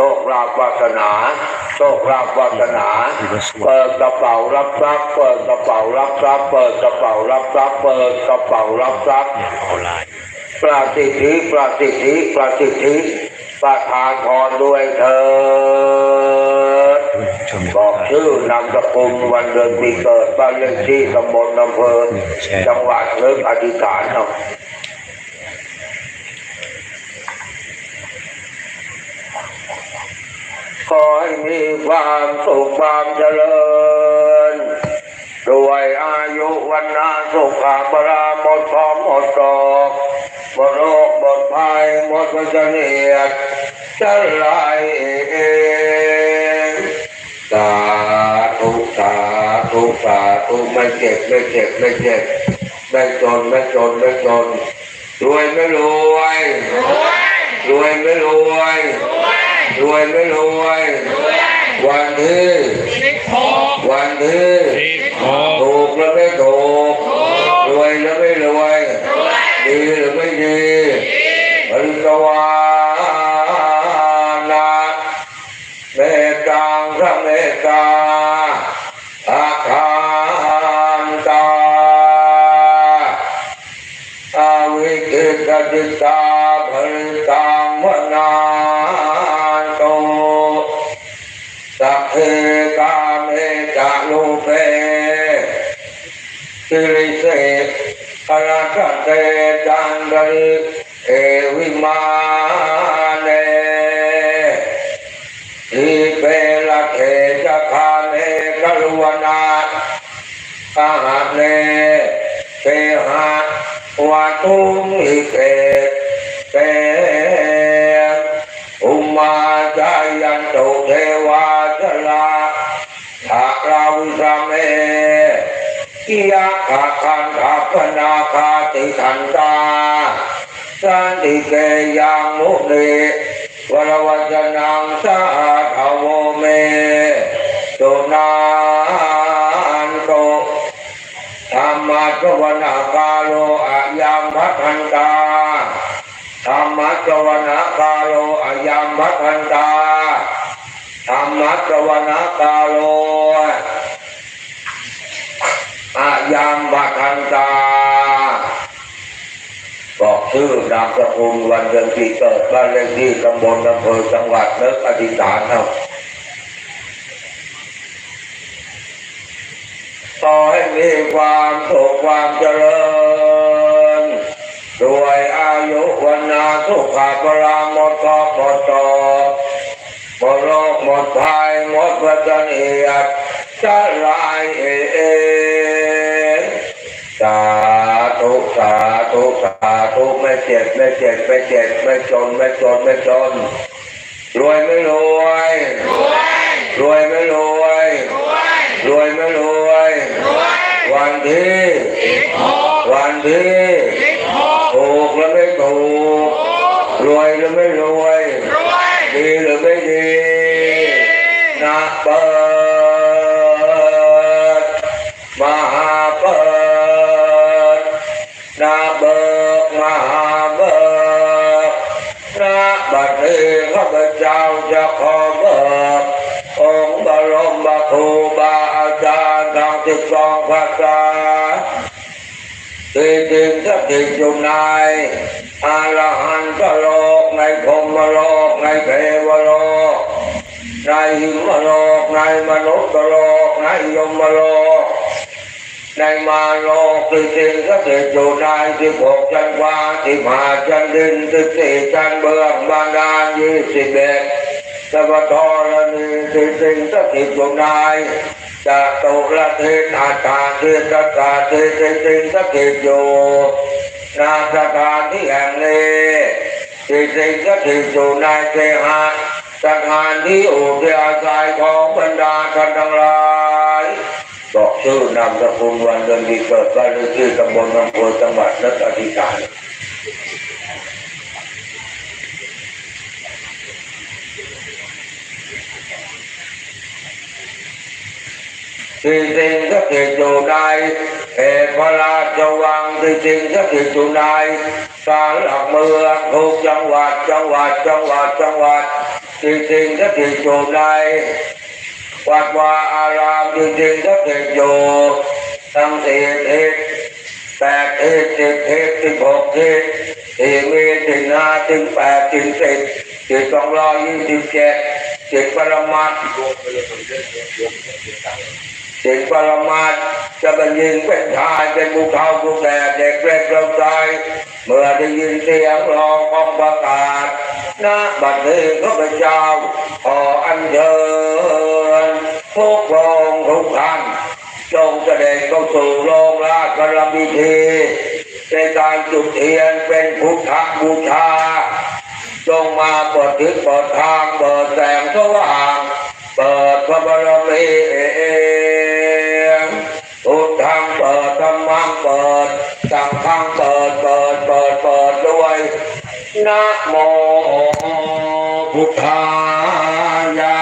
ชคลาภวาสนาโชคลาภวาสนาเปิดกระเป๋ารับทรัพย์เปิดกระเป๋ารับทรัพย์เปิดกระเป๋ารับทรัพย์เปิดกระเป๋ารับทรัพย์ปราสิทธิปราสิทธิปราสิทธิประทานพรด้วยเถิดชมบอกชื่อนามสกุลวันเดือนปีเกิดบ้านเลขที่ตำบลอำเภอจังหวัดเลิกอธิษฐานเอา ขอให้มีความสุขความเจริญด้วยอายุวันนาสุขะบราหมดพร้อมหมดดอกหมดโรคหมดภัยหมดวัฏเนียดจะลายเองสาธุสาธุสาธุไม่เจ็บไม่เจ็บไม่เจ็บไม่จนไม่จนไม่จนรวยไม่รวยรวยไม่รวย รวยไม่รวยวันที่วันที่ถูกแล้วไม่ถูกรวยแล้วไม่รวยดีหรือไม่ดีปริกวานาเมตตังพระเมตตาอา วะตุงอิเกเตอุมาจายันตุเทวาชลาภาราวิสาเมกิยาขาคันขาพนาคาติขันตาสันติเกยังมุเดวรวัจนังสาทาวโวเมตุนานโตธรรมะจวนา โลอายังพัทันตาธรรมะจวนากาโลอายังพัทันตาธรรมะจวนากาโลอายังพัทันตาบอกชื่อนามสกุลวันเดือนปีเกิดบ้านเลขที่ตำบลอำเภอจังหวัดเลิกอธิษฐานเอาขอให้มีความสุขความเจริญด้วยอายุ วันนาสุขะพราหมดกอบหมดตอกหมดโรคหมดภัยหมดวัฏเนียดจะลายเองสาธุสาธุสาธุไม่เจ็บไม่เจ็บไม่เจ็บไม่จนไม่จนไม่จนรวยไม่รวยรวยไม่รวยรวยไม่รวยวันที่วันที่ถูกแล้วไม่ถูกร วยหรือไม่รวยดีหรือไม่ดีนะเปิดมหาเปิดนะเบิกมหาเบิกนะบัดนี้ข้าพเจ้าจะขอเบิกองค์บรมครูบาอาจารย์ทางสิบสองภาษาที่จริงสักทิจุนาย อรหันตโลกในพรมโลกในเทวโลกในหิมโลกในมนุษย์โลกในยมโลกในมาโลกที่จริงสักทิจุนายสิบหกจันวาสิบห้าจันดินสิบสี่จันเบื้องบานดาลยี่สิบเอ็ดสัพทรณีสิสิงสถิตอยู่ในายจะตุละเทนอาตารย์เทศกาเทสิสิงสถิตอยู่ นาสถานที่แห่งนี้สิสิงสถิตอยู่ในเทหะสถานที่อุทยาศัยของบรรดาท่านทั้งหลายบอกชื่อนามสกุลวันเดือนปีเกิดบ้านเลขที่ตำบลอำเภอจังหวัดนักอธิการที่จริงสถิตอยู่ใน เอพระราชวังที่จริงสถิตอยู่ในศาลหลักเมืองทุกจังหวัดจังหวัดจังหวัดจังหวัดที่จริงๆก็ติดอยู่ในวัดวาอารามที่จริงๆก็ติดอยู่ทั้งสี่ทิศแปดทิศสิบทิศสิบหกทิศสี่มีสิบห้าสิบแปดสิบสิบสิบสองร้อยยี่สิบเจ็ดสิบปรมัตถ์ สิ่งปรมาตถ์จะเป็นหญิงเป็นชายเป็นผู้เฒ่าผู้แก่เด็กเล็กเล็กใจเมื่อได้ยินเสียงร้องของประกาศณบัดนี้ข้าพเจ้าขออัญเชิญทุกรองทุกท่านจงเสด็จเข้าสู่โรงราชรพิธีในการจุดเทียนเป็นพุทธบูชาจงมาเปิดทิศเปิดทางเปิดแสงสว่างเปิดพระบรมี นะโมพุทธายะ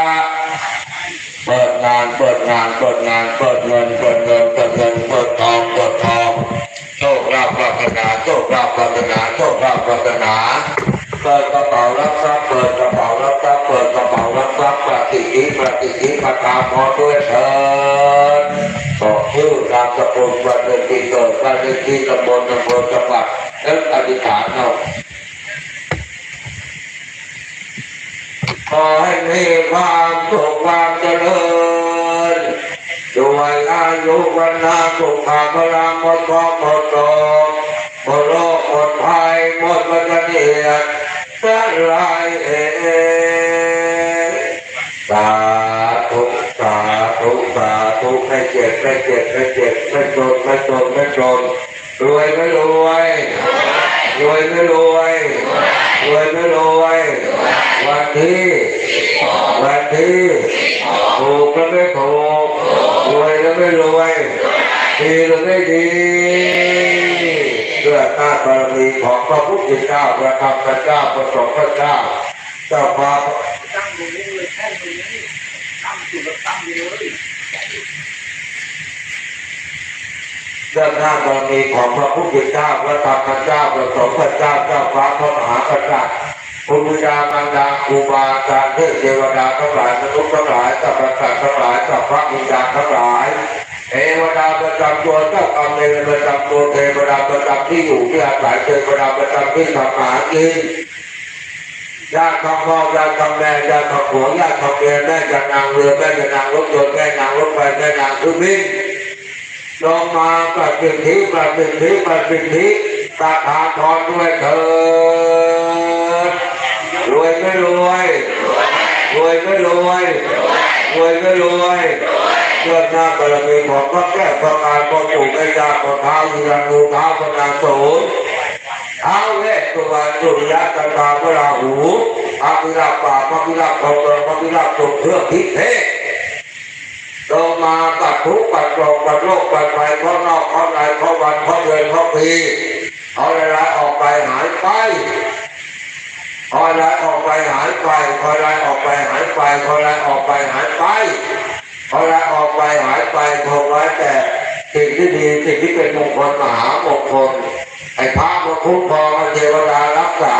เปิดงานเปิดงานเปิดงานเปิดเงินเปิดเงินเปิดเงินเปิดทองเปิดทองโชคลาภปรารถนาโชคลาภปรารถนาโชคลาภปรารถนาเปิดกระเป๋ารับทรัพย์เปิดกระเป๋ารับทรัพย์เปิดกระเป๋ารับทรัพย์ปฏิทินปฏิทินประทานพรด้วยเถิดบอกชื่อนามสกุลวันเดือนปีเกิดวันเดือนที่ตำบลอำเภอจังหวัดแล้วอธิษฐานเอา ขอให้มีความสุขความเจริญด้วยอายุวันนาสุขภาพลังหมดความหมดโรคหมดโรคหมดภัยหมดวัฏเนียสลายเอสาธุสาธุสาธุไม่เจ็บไม่เจ็บไม่เจ็บไม่จนไม่จนไม่จนรวยไม่รวยรวยไม่รวยรวยไม่รวย วันที่วันที่ถูกแล้วไม่ถูกรวยแล้วไม่รวยดีหรือไม่ดีด้วยอำนาบารมีของพระพุทธเจ้าพระธรรมพระเจ้าพระสงฆ์พระเจ้าเจ้าฟ้าตั้งตรงนี้เลยแท่นตรงนี้ตั้งจุดแล้วตั้งเลยด้วยอำนาบารมีของพระพุทธเจ้าพระธรรมพระเจ้าพระสงฆ์พระเจ้าเจ้าฟ้าพระมหากษัตริย์ ภูมิยามารดาครูบาอาจารย์เทพเทวดาทั้งหลายมนุษย์ทั้งหลายสัพพะสัตว์ทั้งหลายสัพพะวิญญาณทั้งหลายเทวดาประจำตัวเจ้ากรรมนเวรประจำตัวเทวดาประจำที่อยู่ที่อาศัยเทวดาประจำที่ทำหากินญาติของพ่อญาติของแม่ญาติของผัวญาติของเมียแม่จะนางเรือแม่จะนางรถยนต์แม่นางรถไฟแม่นางเครื่องบินลงมาปฏิทิปฏิทิปฏิทิตาทานทอนด้วยเถิด รวยไม่รวยรวยไม่รวยรวยไม่รวยเพื่อหน้าบารมีของพระแก้วพระการพระปู่แม่ย่าพระเท้าวิรันดูเท้าพระนางโสนเท้าเวสสุวรรณสุริยะจันทราพระราหูพระพิราบป่าพระพิราบทองพระพิราบทรงเครื่องทิเทพลงมาปัดทุกปัดโรคปัดโรคปัดภัยข้อนอกข้อในข้อวันข้อเดือนข้อปีเอาอะไรออกไปหายไป คอยไรออกไปหายไปคอยไรออกไปหายไปคอยไรออกไปหายไปพอยละออกไปหายไปคงไว้แต่สิ่งที่ดีสิ่งที่เป็นมงคลมหามงคลไอ้พระมาคุ้มครองเทวดารักษา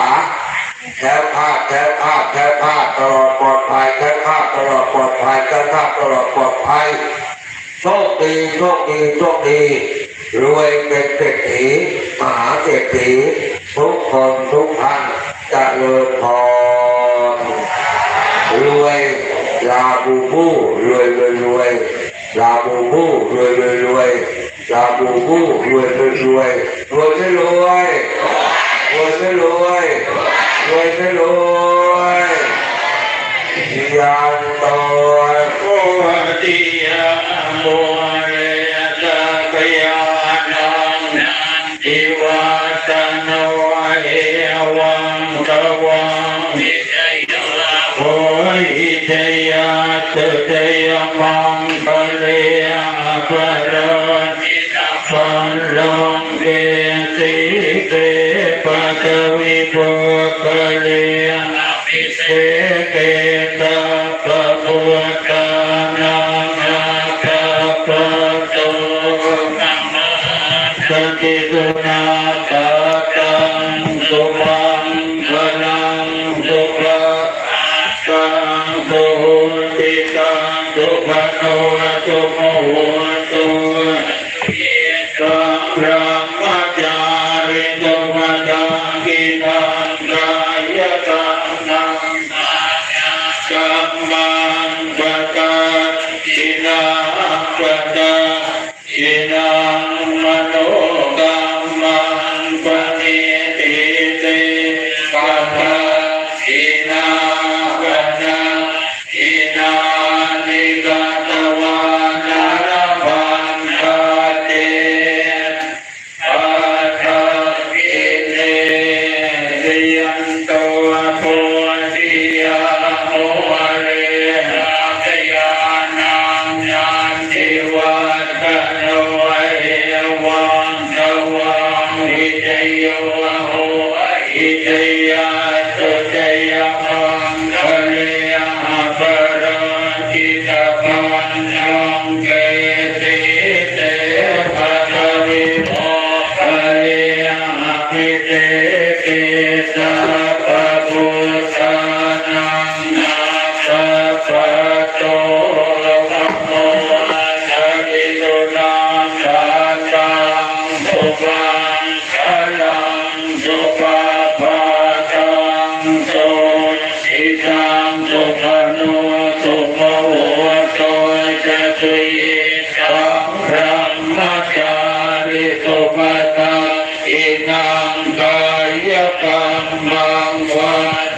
แค้วคลาดแค้วคลาดแค้วคลาดตลอดปลอดภัยแค้วคลาดตลอดปลอดภัยแค้วคลาดตลอดปลอดภัยโชคดีโชคดีโชคดีรวยเป็นเศรษฐีมหาเศรษฐีทุกคนทุกท่านะเลิญพรรวยลาบูบูรวยรวยรวยลาบูบูรวยรวยรวยลาบูบูรวยรวยรวยรวยจะรวยรวยจะรวยรวยจะรวยยา กวังโ Inang kaya kambang wajah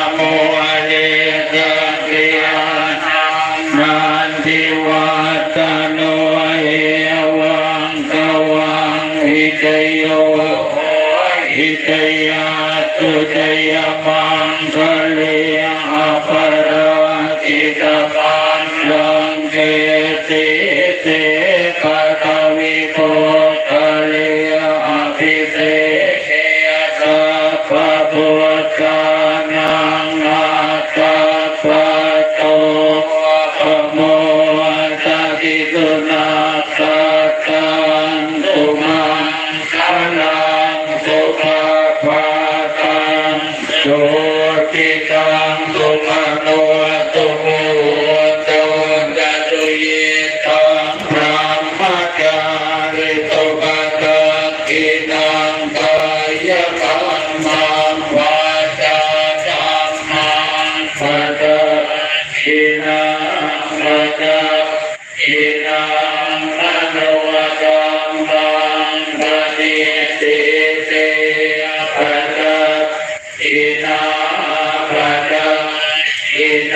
รันยังเกติติ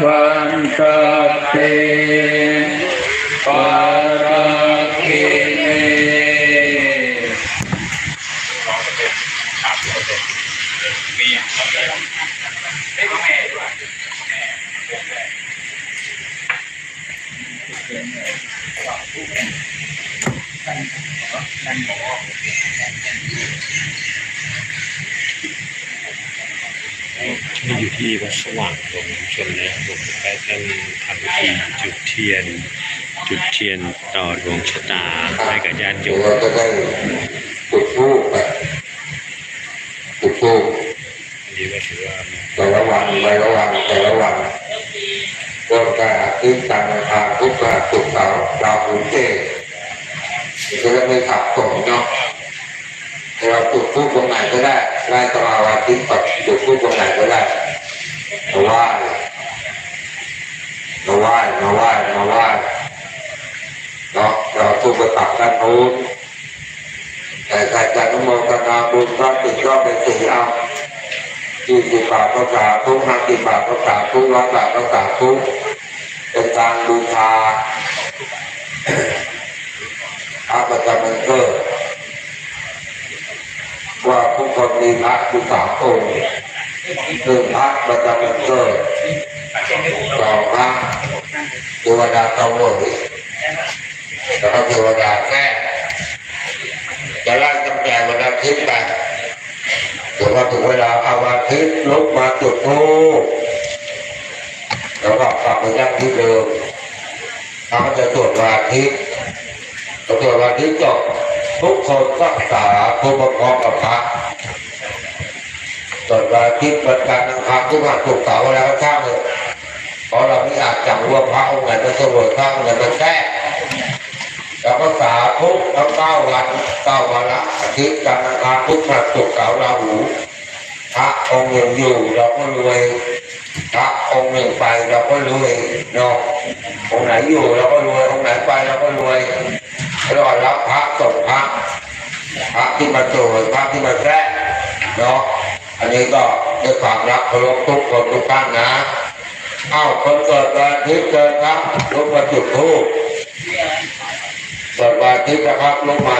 ध्वन्तस्ते परखिने Thank you. ตเตปาราคิเนนี่อยู่ที่วัดสว่างลมชนแล้วผมได้ท่านทำพิธีจุดเทียน จุดเทียนต่อดวงชะตาให้กับญาติโยเดี๋ยวมเราจะได้จุดธูปไปจุดธูปนี่ก็ถือว่าแต่ละวันแต่ละวันแต่ละวันร่วมกันอาทิตย์จันทร์อังคารพุธพฤหัสศุกร์เสาร์ดาวพุธเทศจะได้ไม่ขับสนเนาะ เราจุดธูปตรงไหนก็ได้ไล่ตลอดอาทิตย์กับจุดธูปตรงไหนก็ได้มาไหว้มาไหว้มาไหว้มาไหว้เนาเราทุกไปตักด้านนู้นแต่ใครจะนโมทนาบุญก็ติดก็เป็นสีเอายี่สิบบาทก็สาธุห้าสิบบาทก็สาธุร้อยบาทก็สาธุเป็นการบูชาพระประจำวันเกิด ว่าทุกคนมีพระอยู่สามองค์หนึ่งพระประจำวันเกิดสองพระเทวดาเตวยแล้วก็เทวดาแท้จะไล่ตั้งแต่วันอาทิตย์ไปเดี๋ยวพอถึงเวลาเอาอาทิตย์ลุกมาจุดทูปแล้วก็กลับไปยังที่เดิมเขาจะตรวจวันอาทิตย์ตรวจวันอาทิตย์จบ ทุกคนก็สาธุประกอบกับพระตรวจวันอาทิตย์วันจันทร์อังคารทุกวันศุกร์เสาร์แล้วก็ช่างเลยเพราะเราไม่อาจจำว่าพระองค์ไหนมันสวยพระองค์ไหนมันแท้แล้วก็สาธุทั้งเก้าวันเก้าวันละอาทิตย์จันทร์อังคารพุธพฤหัสศุกร์เสาร์ราหูพระองค์หนึ่งอยู่เราก็รวยพระองค์หนึ่งไปเราก็รวยเนาะองค์ไหนอยู่เราก็รวยองค์ไหนไปเราก็รวย แล้วก็รับพระตกพระพระที่มาโจรพระที่มาแทะเนาะอันนี้ก็ด้วยความรักเคารพทุกคนทุกท่านนะเอ้าคนเกิดวันอาทิตย์เกิดครับลุกมาจุดทูบเกิดวันอาทิตย์นะครับลงมา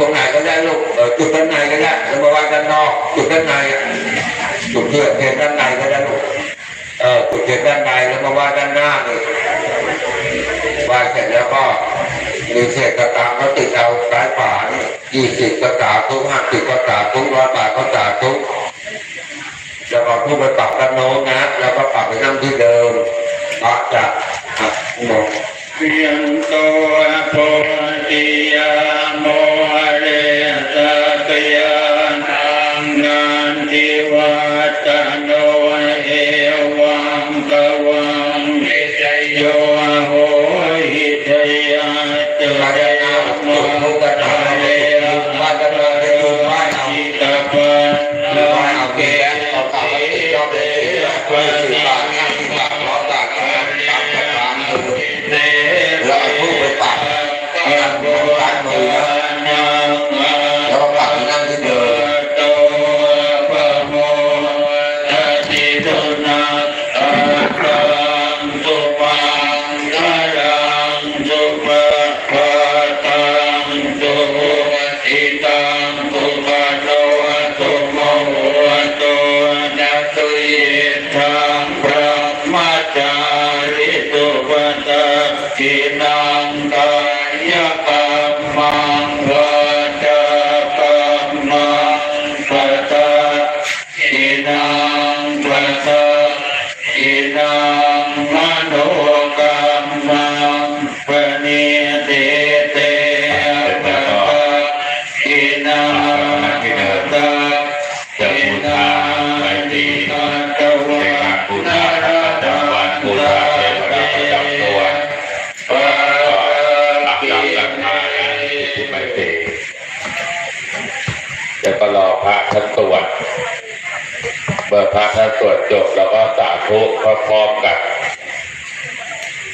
ตรงไหนก็ได้ลูกจุดด้านในก็ได้แล้วมาไว้ด้านนอกจุดด้านในจุดเทียนเทียนด้านในก็ได้ลูกเออจุดเทียนด้านในแล้วมาไว้ด้านหน้านี่ว่าเสร็จแล้วก็มีเศษกระตาก็ติดเอาสายฝานี่ยี่สิบกระตาทุกห้าสิบกระตาทุกร้อยบาทกระตาทุกแล้วก็ผู้ไปปรับกันโน้นนะ แล้วก็ปรับไปนั่งที่เดิมพระจะหักหมดเพียงตัว จะก็รอพระท่าตรวจเมื่อพระท่านสวดจบแล้วก็สาธุพร้อมๆกัน